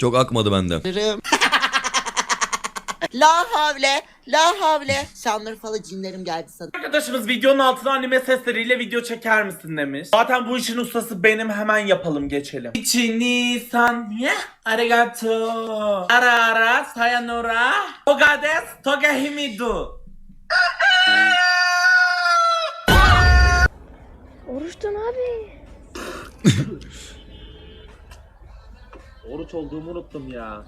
Çok akmadı bende. la havle, la havle. Şanlıurfalı cinlerim geldi sana. Arkadaşımız videonun altına anime sesleriyle video çeker misin demiş. Zaten bu işin ustası benim hemen yapalım geçelim. İçi Nisan ye arigato ara ara sayonara toga desu toga himidu Oruçtan abi. Oruç olduğumu unuttum ya.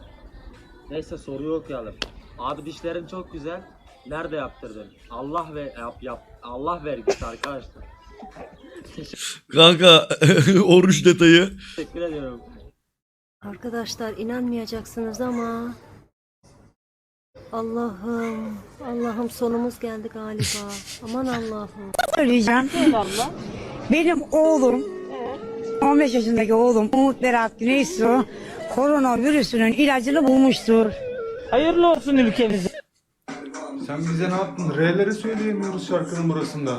Neyse soruyu okuyalım. Abi dişlerin çok güzel. Nerede yaptırdın? Allah ve yap yap. Allah vergisi arkadaşlar. Kanka oruç detayı. Teşekkür ediyorum. Arkadaşlar inanmayacaksınız ama Allah'ım, Allah'ım sonumuz geldi galiba. Aman Allah'ım. söyleyeceğim. Benim oğlum 15 yaşındaki oğlum Umut Berat Güneysu koronavirüsünün ilacını bulmuştur. Hayırlı olsun ülkemize. Sen bize ne yaptın? R'leri söyleyemiyoruz şarkının burasında.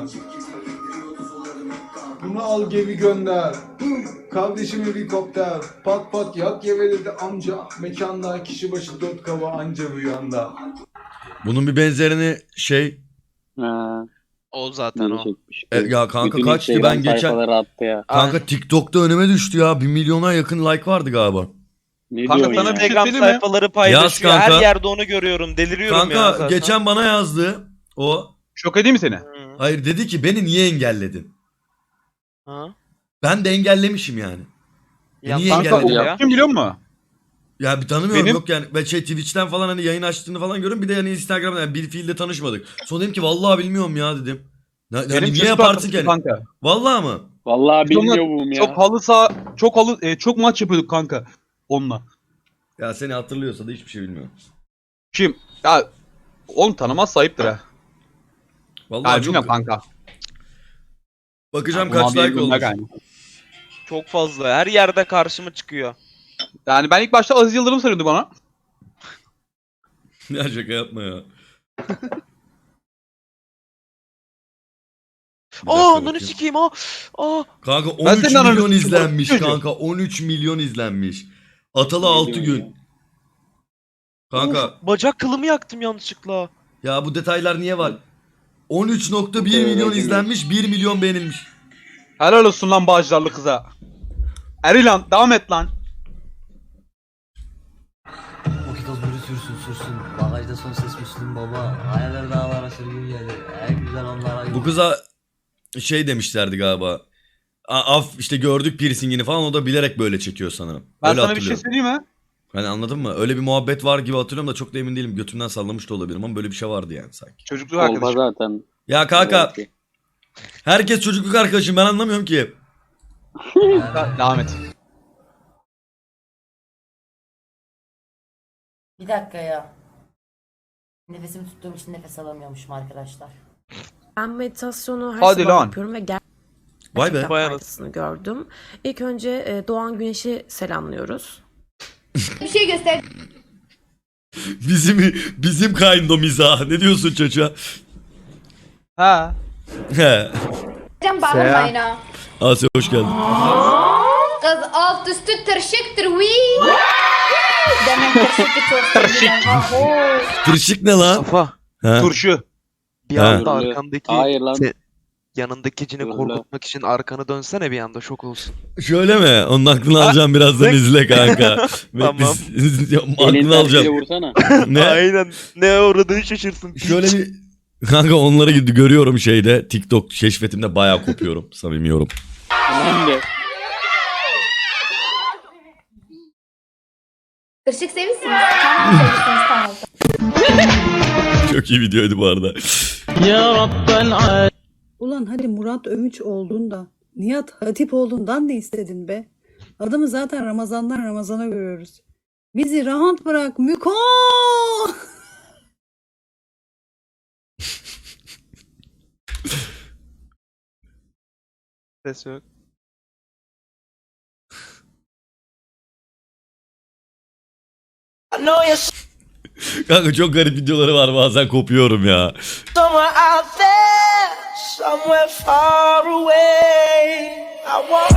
Bunu al gemi gönder. Kardeşim helikopter. Pat pat yat dedi amca. Mekanda kişi başı dört kava anca rüyanda. Bunun bir benzerini şey O zaten o. e, ya kanka Bütün kaçtı Instagram ben geçen sayfaları attı ya. kanka TikTok'ta önüme düştü ya. Bir milyona yakın like vardı galiba. Ne Kanka diyorsun sana ya? Telegram söyleyeyim mi? sayfaları paylaşıyor. kanka. Her yerde onu görüyorum. Deliriyorum ya Kanka zaten. geçen bana yazdı o. Şok edeyim mi seni? Hı. Hayır dedi ki beni niye engelledin? Ha? Ben de engellemişim yani. Ya niye kanka engelledin? o ya. Kim biliyor musun? Ya bir tanımıyorum Benim- yok yani. Ben şey Twitch'ten falan hani yayın açtığını falan görüyorum. Bir de yani Instagram'dan yani bir fiilde tanışmadık. Sonra dedim ki vallahi bilmiyorum ya dedim. Ne, Benim niye çocuk yaparsın ki? arkadaşım hani? Kanka. Vallahi mı? Vallahi Biz onunla bilmiyor bu ya. Çok halı sağ, çok halı, e, çok maç yapıyorduk kanka onunla. Ya seni hatırlıyorsa da hiçbir şey bilmiyorum. Kim? Ya onu tanımaz sahiptir ha. Vallahi Ya çok... bilmiyorum kanka. Bakacağım kaç bir like olmuş. Çok fazla. Her yerde karşıma çıkıyor. Yani ben ilk başta Aziz Yıldırım sanıyordum bana. ya şaka yapma ya. Aa ananı sikeyim. Aa. Kanka Ben 13 senin ananı milyon sikeyim, izlenmiş çocuğum. kanka. 13 milyon izlenmiş. Atalı Ne 6 diyorsun gün. Kanka Of, bacak kılımı yaktım yanlışlıkla. ya bu detaylar niye var? 13.1 Detaylar milyon izlenmiş, 1 milyon beğenilmiş. Helal olsun lan bağcılarlı kıza. Eri lan devam et lan. Sürsün. Bagajda son ses Müslüm baba. Hayaller dağlara sürgün gelir. En güzel onlara Bu kıza şey demişlerdi galiba. A- Af işte gördük piercingini falan o da bilerek böyle çekiyor sanırım. Ben Öyle sana bir şey hatırlıyorum. söyleyeyim mi? Hani anladın mı? Öyle bir muhabbet var gibi hatırlıyorum da çok da emin değilim. Götümden sallamış da olabilirim ama böyle bir şey vardı yani sanki. Çocukluk arkadaşım. zaten. Ya kanka herkes çocukluk arkadaşım ben anlamıyorum ki. Devam et. Bir dakika ya. Nefesimi tuttuğum için nefes alamıyormuşum arkadaşlar. Ben meditasyonu her Hadi sabah lan. yapıyorum ve ger- Vay be. gerçekten Vay faydasını gördüm. İlk önce e, doğan güneşi selamlıyoruz. Bir şey göster. Bizim bizim kayndo mizah. Ne diyorsun çocuğa? Ha. He. bağlamayın ha. Asya hoş geldin. Kız alt üstü tırşıktır vi. Demek tırşıktı çok Tırşık ne lan? Safa. Ha. Turşu. Bir Ha. anda arkandaki Hayır lan. Se- yanındakini Öyle. korkutmak için arkanı dönsene bir anda şok olsun. Şöyle mi? Onun aklını alacağım birazdan izle kanka. Tamam. biz- aklını Elinden biri alacağım. vursana. Ne? Aynen. Ne uğradığını şaşırsın. Şöyle bir Kanka onları gid- görüyorum şeyde TikTok keşfetimde bayağı kopuyorum samimi yorum. Tırşık sevmişsiniz. Tamam sevmişsiniz tamam. Çok iyi videoydu bu arada. Ulan hadi Murat Övünç olduğunda, Nihat Hatip olduğundan ne istedin be? Adamı zaten Ramazan'dan Ramazan'a görüyoruz. Bizi rahat bırak Müko! Ses yok. Kanka çok garip videoları var bazen kopuyorum ya. somewhere far away. I want.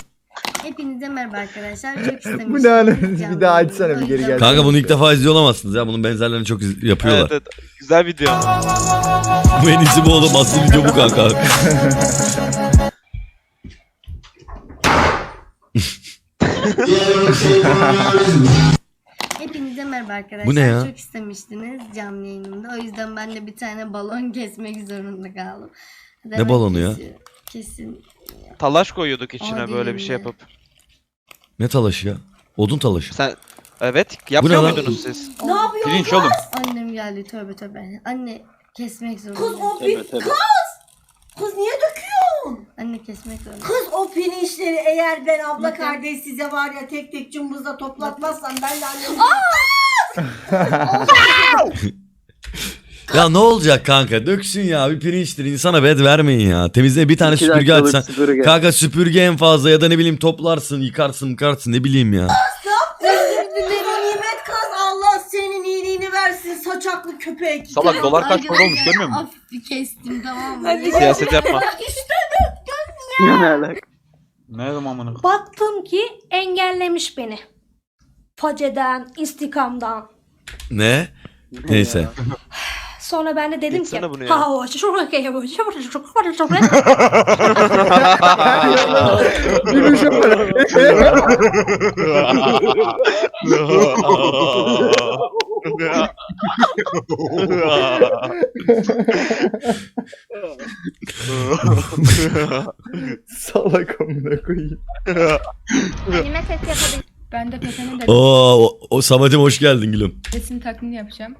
Hepinize merhaba arkadaşlar. Çok istemiştim. Bu ne alakası? Bir daha açsana, bir geri gel. Kanka bunu ilk defa izliyor olamazsınız ya. Bunun benzerlerini çok iz- yapıyorlar. Evet, evet. Güzel video. Bu en iyisi bu oğlum. Asıl video bu kanka. Hepinize merhaba arkadaşlar. Bu ne ya? Çok istemiştiniz canlı yayınımda. O yüzden ben de bir tane balon kesmek zorunda kaldım. Ne balonu ya? Kesiyor- Kesin. Talaş koyuyorduk içine O böyle bir şey yapıp. Ne talaşı ya? Odun talaşı. Sen evet yapıyor lan? muydunuz siz? Ne yapıyor? Pirinç oğlum. Annem geldi tövbe tövbe. Anne kesmek zorunda. Kız o Tabii, bir tabii. kız. Kız niye döküyorsun? Anne kesmek zorunda. Kız o pirinçleri eğer ben abla kardeş size var ya tek tek cımbızla toplatmazsam ben de annemi... Ya ne olacak kanka? Döksün ya bir pirinçtir. İnsana bed vermeyin ya. Temizle bir tane İki süpürge dakikalık açsan. süpürge. Kanka süpürge en fazla ya da ne bileyim toplarsın, yıkarsın, yıkarsın ne bileyim ya. Nimet Allah senin iyiliğini versin saçaklı köpek. Salak dolar kaç para olmuş görmüyor musun? Hafif bir kestim tamam mı? Hadi. Siyaset yapma. Ne alaka? Ne zaman amına? Baktım ki engellemiş beni. Faceden, istikamdan. Ne? Neyse. Sonra ben de dedim Geçsene ki bunu ya. ha o şu Gülüşe bak. Salak amına koyayım. Anime ses yapabilirim. Ben de Pepe'nin Oo, o, o Samet'im hoş geldin gülüm. dedesinin taklidini yapacağım.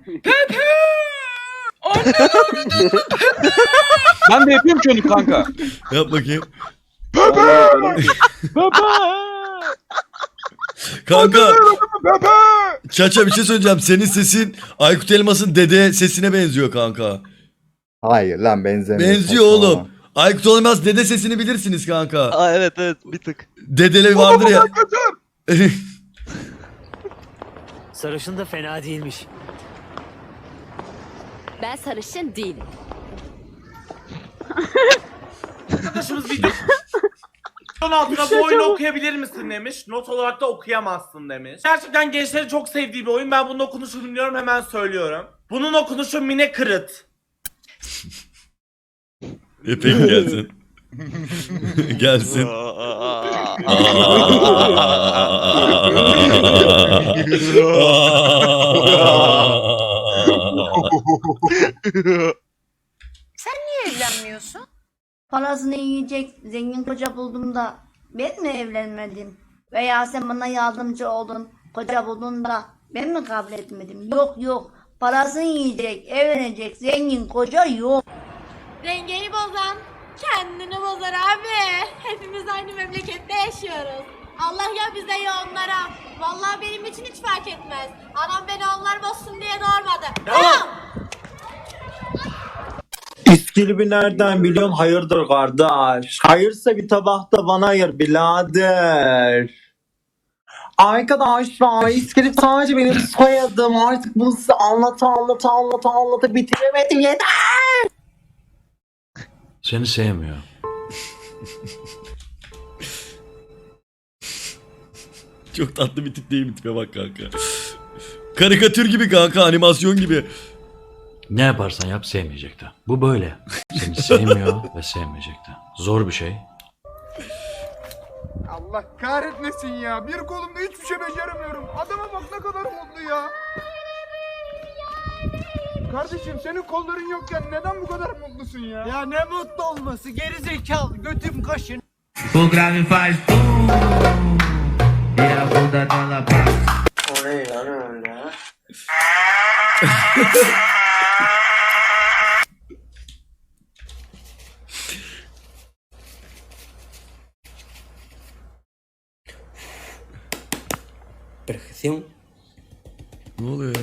Ben de yapıyorum ki onu kanka. Yap bakayım. Kanka. Çaça bir şey söyleyeceğim. Senin sesin Aykut Elmas'ın dede sesine benziyor kanka. Hayır lan benzemiyor. Benziyor oğlum. Aykut Elmas dede sesini bilirsiniz kanka. Aa evet evet bir tık. Dedeli vardır ya. Sarışın da fena değilmiş. Ben sarışın değilim. Arkadaşımız video Son altına bu oyunu okuyabilir misin demiş. Not olarak da okuyamazsın demiş. Gerçekten gençlerin çok sevdiği bir oyun. Ben bunun okunuşunu bilmiyorum hemen söylüyorum. Bunun okunuşu Mine Kırıt. E peki gelsin. gelsin. Evlenmiyorsun. Parasını yiyecek zengin koca buldum da ben mi evlenmedim? Veya sen bana yardımcı oldun koca buldun da ben mi kabul etmedim? Yok yok parasını yiyecek evlenecek zengin koca yok. Dengeyi bozan kendini bozar abi. Hepimiz aynı memlekette yaşıyoruz. Allah ya bize ya onlara. Vallahi benim için hiç fark etmez. Anam beni onlar bozsun diye doğurmadı. Tamam. İskilip'i nereden biliyorsun? Hayırdır kardeş? Hayırsa bir tabakta bana ayır birader. Arkadaşlar İskilip sadece benim soyadım. Artık bunu size anlata anlata anlata anlata bitiremedim yeter. Seni sevmiyor. Çok tatlı bir tip değil mi tipe bak kanka. Karikatür gibi kanka animasyon gibi. Ne yaparsan yap sevmeyecek de. Bu böyle. Seni sevmiyor ve sevmeyecek de. Zor bir şey. Allah kahretmesin ya. Bir kolumda hiçbir şey beceremiyorum. Adama bak ne kadar mutlu ya. Kardeşim senin kolların yokken neden bu kadar mutlusun ya? Ya ne mutlu olması geri zekalı götüm kaşın. Bu gravi faz Ya bu da dolaba. Ne oluyor ya?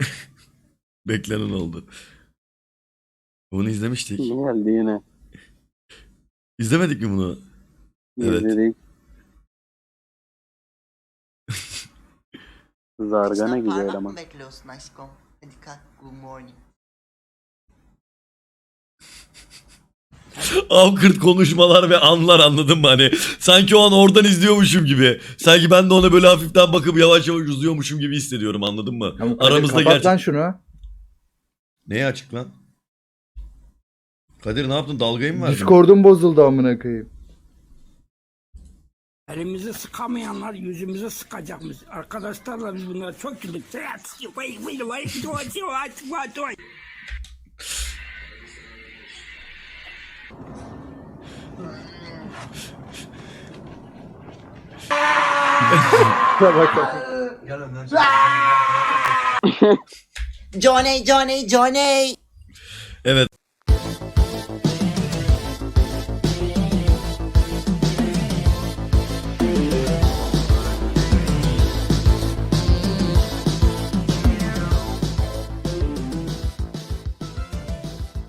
Beklenen oldu. Bunu izlemiştik. geldi yine. İzlemedik mi bunu? Evet. Zargana gibi eleman. bekliyorsun aşkım? Hadi kalk good morning. Avkırt konuşmalar ve anlar anladın mı hani? Sanki o an oradan izliyormuşum gibi. Sanki ben de ona böyle hafiften bakıp yavaş yavaş uzuyormuşum gibi hissediyorum anladın mı? Aramızda gerçek... şunu. Neye açık lan? Kadir ne yaptın? Dalgayı mı verdin? Discord'um bozuldu amına koyayım. Elimizi sıkamayanlar yüzümüze sıkacakmış. Arkadaşlarla biz bunlara çok güldük. Johnny Johnny Johnny. Evet.